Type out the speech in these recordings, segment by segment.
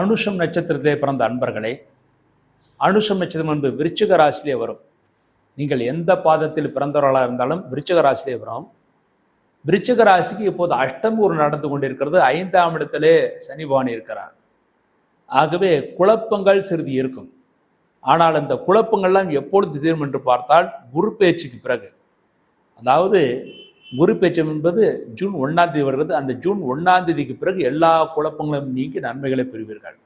அனுஷம் நட்சத்திரத்திலே பிறந்த அன்பர்களே அனுஷம் நட்சத்திரம் என்பது விருச்சிக ராசிலே வரும். நீங்கள் எந்த பாதத்தில் பிறந்தவர்களாக இருந்தாலும் விருச்சிக ராசிலே வரும். விருச்சிக ராசிக்கு இப்போது அஷ்டம் ஒரு நடந்து கொண்டிருக்கிறது. ஐந்தாம் இடத்திலே சனி இருக்கிறார். ஆகவே குழப்பங்கள் சிறிது இருக்கும். ஆனால் அந்த குழப்பங்கள்லாம் எப்பொழுது தீரும் என்று பார்த்தால் குரு பேச்சுக்கு பிறகு. அதாவது குருப்பேச்சம் என்பது ஜூன் ஒன்றாம் தேதி வருகிறது. அந்த ஜூன் ஒன்றாம் தேதிக்கு பிறகு எல்லா குழப்பங்களும் நீங்கி நன்மைகளை பெறுவீர்கள்.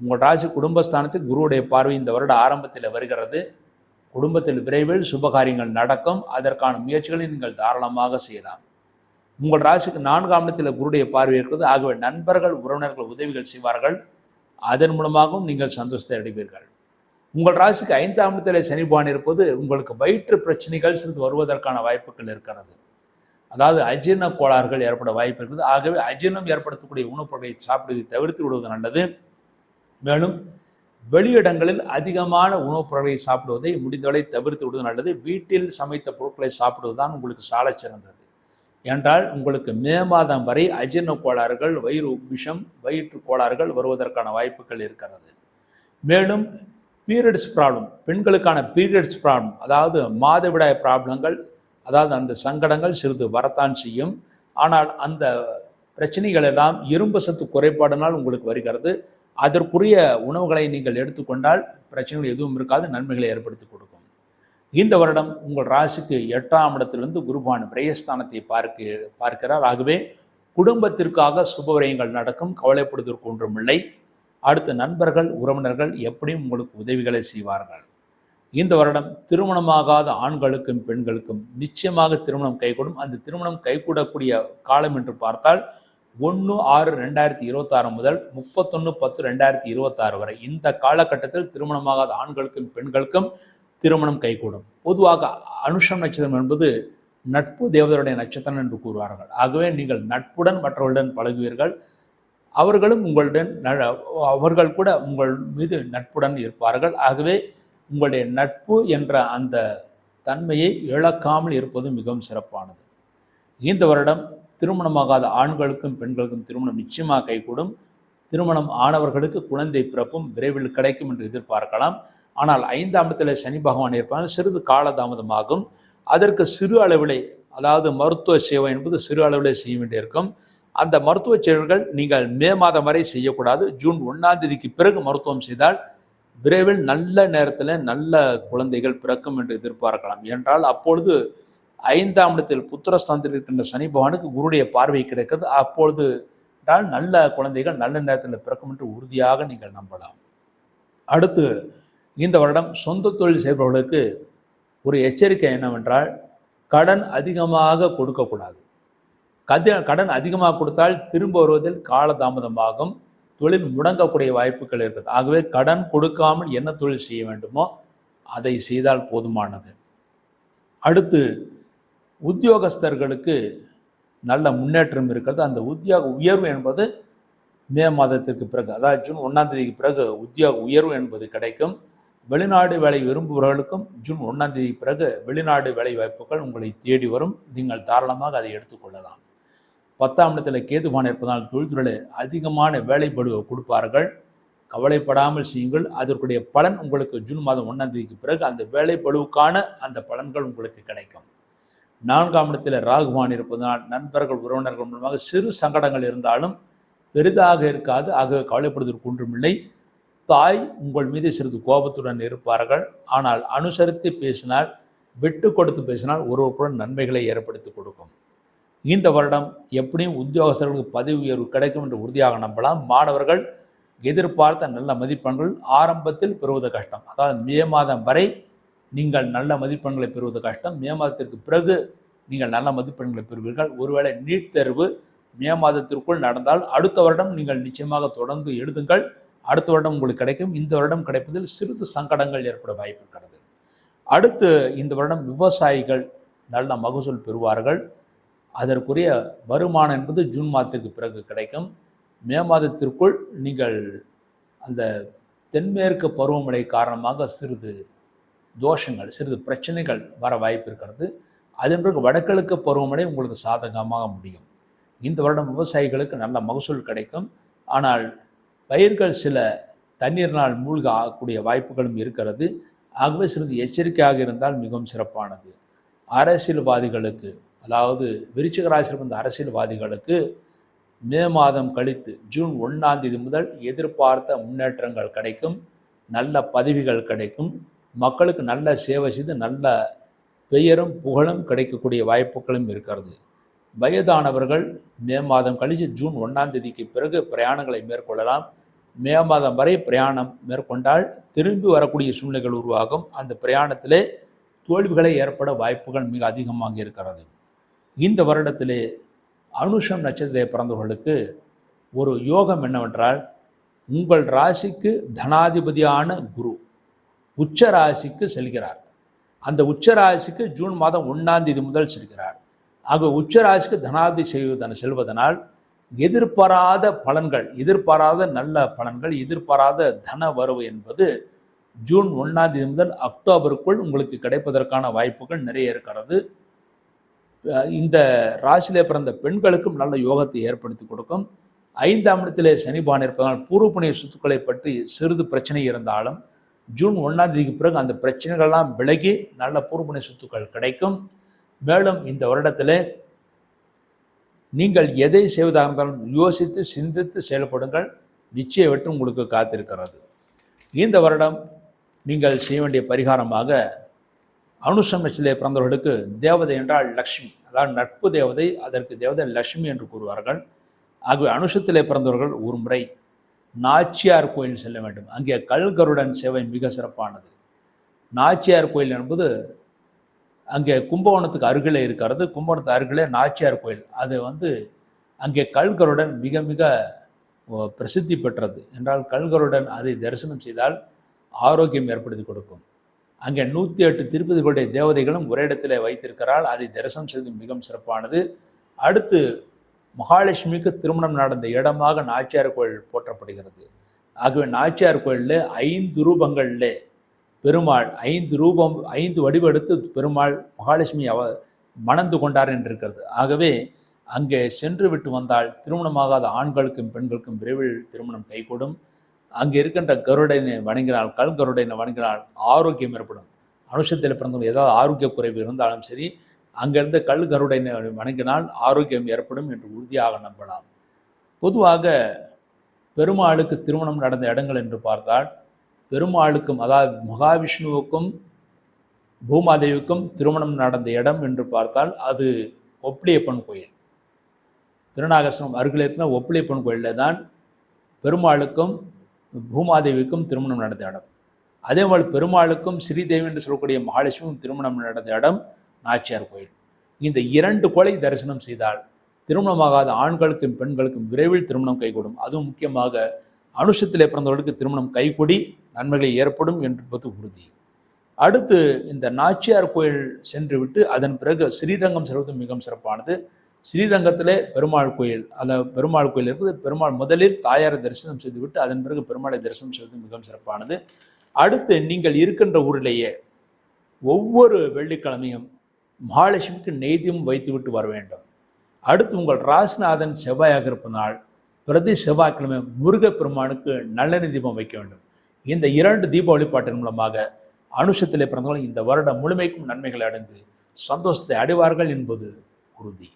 உங்கள் ராசி குடும்பஸ்தானத்தில் குருவுடைய பார்வை இந்த வருட ஆரம்பத்தில் வருகிறது. குடும்பத்தில் விரைவில் சுபகாரியங்கள் நடக்கும். அதற்கான முயற்சிகளை நீங்கள் தாராளமாக செய்யலாம். உங்கள் ராசிக்கு நான்காம் இடத்தில் குருடைய பார்வை இருக்கிறது. ஆகவே நண்பர்கள் உறவினர்கள் உதவிகள் செய்வார்கள். அதன் மூலமாகவும் நீங்கள் சந்தோஷத்தை அடைவீர்கள். உங்கள் ராசிக்கு ஐந்தாம் இடத்தில் சனிபான் இருப்பது உங்களுக்கு வயிற்று பிரச்சனைகள் சிறிது வருவதற்கான வாய்ப்புகள் இருக்கிறது. அதாவது அஜீர்ண கோளாறுகள் ஏற்பட வாய்ப்பு இருக்குது. ஆகவே அஜீர்ணம் ஏற்படுத்தக்கூடிய உணவுப் பொருட்களை சாப்பிடுவதை தவிர்த்து விடுவது நல்லது. மேலும் வெளியிடங்களில் அதிகமான உணவுப் பொருட்களை சாப்பிடுவதை முடிந்தவரை தவிர்த்து விடுவது நல்லது. வீட்டில் சமைத்த பொருட்களை சாப்பிடுவது தான் உங்களுக்கு சாலச் சிறந்தது. என்றால் உங்களுக்கு மே மாதம் வரை அஜீர்ண கோளாறுகள் வயிறு விஷம் வயிற்று கோளாறுகள் வருவதற்கான வாய்ப்புகள் இருக்கிறது. மேலும் பீரியட்ஸ் ப்ராப்ளம் பெண்களுக்கான பீரியட்ஸ் ப்ராப்ளம் அதாவது மாதவிடாய் ப்ராப்ளங்கள் அதாவது அந்த சங்கடங்கள் சிறிது வரத்தான் செய்யும். ஆனால் அந்த பிரச்சனைகள் எல்லாம் இரும்பு சத்து குறைபாடினால் உங்களுக்கு வருகிறது. அதற்குரிய உணவுகளை நீங்கள் எடுத்துக்கொண்டால் பிரச்சனைகள் எதுவும் இருக்காது நன்மைகளை ஏற்படுத்தி கொடுக்கும். இந்த வருடம் உங்கள் ராசிக்கு எட்டாம் இடத்திலிருந்து குருபான் பிரயஸ்தானத்தை பார்க்க பார்க்கிறார். ஆகவே குடும்பத்திற்காக சுபவிரயங்கள் நடக்கும் கவலைப்படுவதற்கு ஒன்றும் இல்லை அடுத்த நண்பர்கள் உறவினர்கள் எப்படியும் உங்களுக்கு உதவிகளை செய்வார்கள். இந்த வருடம் திருமணமாகாத ஆண்களுக்கும் பெண்களுக்கும் நிச்சயமாக திருமணம் கைகூடும். அந்த திருமணம் கைகூடக்கூடிய காலம் என்று பார்த்தால் ஒன்று ஆறு ரெண்டாயிரத்தி இருபத்தாறு முதல் முப்பத்தொன்று பத்து ரெண்டாயிரத்தி இருபத்தாறு வரை. இந்த காலகட்டத்தில் திருமணமாகாத ஆண்களுக்கும் பெண்களுக்கும் திருமணம் கைகூடும். பொதுவாக அனுஷம் நட்சத்திரம் என்பது நட்பு தேவதருடைய நட்சத்திரம் என்று கூறுவார்கள். ஆகவே நீங்கள் நட்புடன் மற்றவர்களுடன் பழகுவீர்கள். அவர்களும் உங்களுடன் ந- அவர்கள் கூட உங்கள் மீது நட்புடன் இருப்பார்கள். ஆகவே உங்களுடைய நட்பு என்ற அந்த தன்மையை இழக்காமல் இருப்பது மிகவும் சிறப்பானது. இந்த வருடம் திருமணமாகாத ஆண்களுக்கும் பெண்களுக்கும் திருமணம் நிச்சயமாக கைகூடும். திருமணம் ஆனவர்களுக்கு குழந்தை பிறப்பும் விரைவில் கிடைக்கும் என்று எதிர்பார்க்கலாம். ஆனால் ஐந்தாம் இடத்தில் சனி பகவான் இருப்பால் சிறிது காலதாமதமாகும். அதற்கு சிறு அளவிலே அதாவது மருத்துவ சேவை என்பது சிறு அளவிலே செய்ய வேண்டியிருக்கும் அந்த மருத்துவ சேவைகள் நீங்கள் மே மாதம் வரை செய்யக்கூடாது. ஜூன் ஒன்றாம் தேதிக்கு பிறகு மருத்துவம் செய்தால் விரைவில் நல்ல நேரத்தில் நல்ல குழந்தைகள் பிறக்கும் என்று எதிர்பார்க்கலாம். என்றால் அப்பொழுது ஐந்தாம் இடத்தில் புத்திரஸ்தானத்தில் இருக்கின்ற சனி பகவானுக்கு குருடைய பார்வை கிடைக்கிறது. அப்பொழுது என்றால் நல்ல குழந்தைகள் நல்ல நேரத்தில் பிறக்கும் என்று உறுதியாக நீங்கள் நம்பலாம். அடுத்து இந்த வருடம் சொந்த தொழில் செய்பவர்களுக்கு ஒரு எச்சரிக்கை என்னவென்றால் கடன் அதிகமாக கொடுக்கக்கூடாது. கதி கடன் அதிகமாக கொடுத்தால் திரும்ப வருவதில் காலதாமதமாகும். தொழில் முடங்கக்கூடிய வாய்ப்புகள் இருக்குது. ஆகவே கடன் கொடுக்காமல் என்ன தொழில் செய்ய வேண்டுமோ அதை செய்தால் போதுமானது. அடுத்து உத்தியோகஸ்தர்களுக்கு நல்ல முன்னேற்றம் இருக்கிறது. அந்த உத்தியோக உயர்வு என்பது மே மாதத்திற்கு பிறகு அதாவது ஜூன் ஒன்றாம் தேதிக்கு பிறகு உத்தியோக உயர்வு என்பது கிடைக்கும். வெளிநாடு வேலை விரும்புபவர்களுக்கும் ஜூன் ஒன்றாம் தேதி பிறகு வெளிநாடு வேலை வாய்ப்புகள் உங்களை தேடி வரும். நீங்கள் தாராளமாக அதை எடுத்துக்கொள்ளலாம் பத்தாம் இடத்துல கேதுபான் இருப்பதால் தொழில்துறையில் அதிகமான வேலைப்படுவை கொடுப்பார்கள். கவலைப்படாமல் செய்யுங்கள். அதற்குடைய பலன் உங்களுக்கு ஜூன் மாதம் ஒன்றாம் தேதிக்கு பிறகு அந்த வேலைப்பளுவுக்கான அந்த பலன்கள் உங்களுக்கு கிடைக்கும். நான்காம் இடத்தில் ராகுவான் இருப்பதனால் நண்பர்கள் உறவினர்கள் மூலமாக சிறு சங்கடங்கள் இருந்தாலும் பெரிதாக இருக்காது. ஆக கவலைப்படுவதற்கு ஒன்றுமில்லை. தாய் உங்கள் மீது சிறிது கோபத்துடன் இருப்பார்கள். ஆனால் அனுசரித்து பேசினால் விட்டு கொடுத்து பேசினால் ஒருவருக்குடன் நன்மைகளை ஏற்படுத்தி கொடுக்கும். இந்த வருடம் எப்படியும் உத்தியோகஸ்தர்களுக்கு பதவி உயர்வு கிடைக்கும் என்று உறுதியாக நம்பலாம். மாணவர்கள் எதிர்பார்த்த நல்ல மதிப்பெண்கள் ஆரம்பத்தில் பெறுவது கஷ்டம். அதாவது மே மாதம் வரை நீங்கள் நல்ல மதிப்பெண்களை பெறுவது கஷ்டம். மே மாதத்திற்கு பிறகு நீங்கள் நல்ல மதிப்பெண்களை பெறுவீர்கள். ஒருவேளை நீட் தேர்வு மே மாதத்திற்குள் நடந்தால் அடுத்த வருடம் நீங்கள் நிச்சயமாக தொடர்ந்து எழுதுங்கள். அடுத்த வருடம் உங்களுக்கு கிடைக்கும். இந்த வருடம் கிடைப்பதில் சிறிது சங்கடங்கள் ஏற்பட வாய்ப்பு இருக்கிறது. அடுத்து இந்த வருடம் விவசாயிகள் நல்ல மகசூல் பெறுவார்கள். அதற்குரிய வருமானம் என்பது ஜூன் மாதத்துக்கு பிறகு கிடைக்கும். மே மாதத்திற்குள் நீங்கள் அந்த தென்மேற்கு பருவமழை காரணமாக சிறிது தோஷங்கள் சிறிது பிரச்சனைகள் வர வாய்ப்பு இருக்கிறது. அதன் பிறகு வடகிழக்கு பருவமழை உங்களுக்கு சாதகமாக முடியும். இந்த வருடம் விவசாயிகளுக்கு நல்ல மகசூல் கிடைக்கும். ஆனால் பயிர்கள் சில தண்ணீரினால் மூழ்க ஆகக்கூடிய வாய்ப்புகளும் இருக்கிறது. ஆகவே சிறிது எச்சரிக்கையாக இருந்தால் மிகவும் சிறப்பானது. அரசியல்வாதிகளுக்கு அதாவது விருச்சிக வந்த அரசியல்வாதிகளுக்கு மே மாதம் கழித்து ஜூன் ஒன்றாம் தேதி முதல் எதிர்பார்த்த முன்னேற்றங்கள் கிடைக்கும் நல்ல பதவிகள் கிடைக்கும் மக்களுக்கு நல்ல சேவை செய்து நல்ல பெயரும் புகழும் கிடைக்கக்கூடிய வாய்ப்புகளும் இருக்கிறது. வயதானவர்கள் மே மாதம் கழித்து ஜூன் ஒன்றாம் தேதிக்கு பிறகு பிரயாணங்களை மேற்கொள்ளலாம். மே மாதம் வரை பிரயாணம் மேற்கொண்டால் திரும்பி வரக்கூடிய சூழ்நிலைகள் உருவாகும். அந்த பிரயாணத்திலே தோல்விகளை ஏற்பட வாய்ப்புகள் மிக அதிகமாக இருக்கிறது. இந்த வருடத்திலே அனுஷம் நட்சத்திரத்தை பிறந்தவர்களுக்கு ஒரு யோகம் என்னவென்றால் உங்கள் ராசிக்கு தனாதிபதியான குரு உச்ச ராசிக்கு செல்கிறார். அந்த உச்ச ராசிக்கு ஜூன் மாதம் ஒன்றாம் தேதி முதல் செல்கிறார். ஆக உச்ச ராசிக்கு தனாதி செய்வதன செல்வதனால் எதிர்பாராத பலன்கள் எதிர்பாராத நல்ல பலன்கள் எதிர்பாராத தன வரவு என்பது ஜூன் ஒன்றாம் தேதி முதல் அக்டோபருக்குள் உங்களுக்கு கிடைப்பதற்கான வாய்ப்புகள் நிறைய இருக்கிறது. இந்த ராசியிலே பிறந்த பெண்களுக்கும் நல்ல யோகத்தை ஏற்படுத்தி கொடுக்கும். ஐந்தாம் இடத்திலே சனிபான் இருப்பதால் பூர்வ புண்ணிய சொத்துக்களை பற்றி சிறிது பிரச்சனை இருந்தாலும் ஜூன் ஒன்றாம் தேதிக்கு பிறகு அந்த பிரச்சனைகள்லாம் விலகி நல்ல பூர்வ புண்ணிய சொத்துக்கள் கிடைக்கும். மேலும் இந்த வருடத்தில் நீங்கள் எதை செய்வதாக இருந்தாலும் யோசித்து சிந்தித்து செயல்படுங்கள். நிச்சய வெற்றி உங்களுக்கு காத்திருக்கிறது. இந்த வருடம் நீங்கள் செய்ய வேண்டிய பரிகாரமாக அனுஷம் பிறந்தவர்களுக்கு தேவதை என்றால் லக்ஷ்மி. அதாவது நட்பு தேவதை அதற்கு தேவதை லக்ஷ்மி என்று கூறுவார்கள். ஆகவே அனுஷத்திலே பிறந்தவர்கள் ஒரு முறை நாச்சியார் கோயில் செல்ல வேண்டும். அங்கே கல்கருடன் சேவை மிக சிறப்பானது. நாச்சியார் கோயில் என்பது அங்கே கும்பகோணத்துக்கு அருகிலே இருக்கிறது. கும்பகோணத்து அருகிலே நாச்சியார் கோயில். அது வந்து அங்கே கல்கருடன் மிக மிக பிரசித்தி பெற்றது. என்றால் கல்கருடன் அதை தரிசனம் செய்தால் ஆரோக்கியம் ஏற்படுத்தி கொடுக்கும். அங்கே நூற்றி எட்டு திருப்பதிகளுடைய தேவதைகளும் ஒரே இடத்திலே வைத்திருக்கிறாள். அதை தரிசனம் செய்வது மிகவும் சிறப்பானது. அடுத்து மகாலட்சுமிக்கு திருமணம் நடந்த இடமாக நாச்சியார் கோயில் போற்றப்படுகிறது. ஆகவே நாச்சியார் கோயிலில் ஐந்து ரூபங்களிலே பெருமாள் ஐந்து ரூபம் ஐந்து வடிவெடுத்து பெருமாள் மகாலட்சுமி அவ மணந்து கொண்டார் என்று இருக்கிறது ஆகவே அங்கே சென்று விட்டு வந்தால் திருமணமாகாத ஆண்களுக்கும் பெண்களுக்கும் விரைவில் திருமணம் கைகூடும். அங்கே இருக்கின்ற கருடனை வணங்கினால் கல் கருடனை வணங்கினால் ஆரோக்கியம் ஏற்படும். அனுஷத்தில் பிறந்தவங்க ஏதாவது ஆரோக்கிய குறைவு இருந்தாலும் சரி அங்கிருந்து கல் கருடனை வணங்கினால் ஆரோக்கியம் ஏற்படும் என்று உறுதியாக நம்பலாம். பொதுவாக பெருமாளுக்கு திருமணம் நடந்த இடங்கள் என்று பார்த்தால் பெருமாளுக்கும் அதாவது மகாவிஷ்ணுவுக்கும் பூமாதேவிக்கும் திருமணம் நடந்த இடம் என்று பார்த்தால் அது ஒப்பிலியப்பன் கோயில். திருநாகேஸ்வரம் அருகில் இருக்கிற ஒப்பிலியப்பன் கோயிலில் தான் பெருமாளுக்கும் பூமாதேவிக்கும் திருமணம் நடந்த இடம். அதே போல் பெருமாளுக்கும் ஸ்ரீதேவி என்று சொல்லக்கூடிய மகாலட்சுமியும் திருமணம் நடந்த இடம் நாச்சியார் கோயில். இந்த இரண்டு கோலை தரிசனம் செய்தால் திருமணமாகாத ஆண்களுக்கும் பெண்களுக்கும் விரைவில் திருமணம் கைகூடும். அதுவும் முக்கியமாக அனுஷத்திலே பிறந்தவர்களுக்கு திருமணம் கைகூடி நன்மைகள் ஏற்படும் என்பது உறுதி. அடுத்து இந்த நாச்சியார் கோயில் சென்று விட்டு அதன் பிறகு ஸ்ரீரங்கம் செல்வது மிகவும் சிறப்பானது. ஸ்ரீரங்கத்திலே பெருமாள் கோயில் அதில் பெருமாள் கோயில் இருக்குது. பெருமாள் முதலில் தாயாரை தரிசனம் செய்துவிட்டு அதன் பிறகு பெருமாளை தரிசனம் செய்வது மிகவும் சிறப்பானது. அடுத்து நீங்கள் இருக்கின்ற ஊரிலேயே ஒவ்வொரு வெள்ளிக்கிழமையும் மகாலட்சுமிக்கு நெய்தியம் வைத்துவிட்டு வர வேண்டும். அடுத்து உங்கள் ராசிநாதன் செவ்வாயாக இருப்பதால் பிரதி செவ்வாய்க்கிழமை முருகப்பெருமானுக்கு நல்லெண்ணெய் தீபம் வைக்க வேண்டும். இந்த இரண்டு தீப வழிபாட்டின் மூலமாக அனுஷத்திலே பிறந்தவர்கள் இந்த வருடம் முழுமைக்கும் நன்மைகளை அடைந்து சந்தோஷத்தை அடைவார்கள் என்பது உறுதி.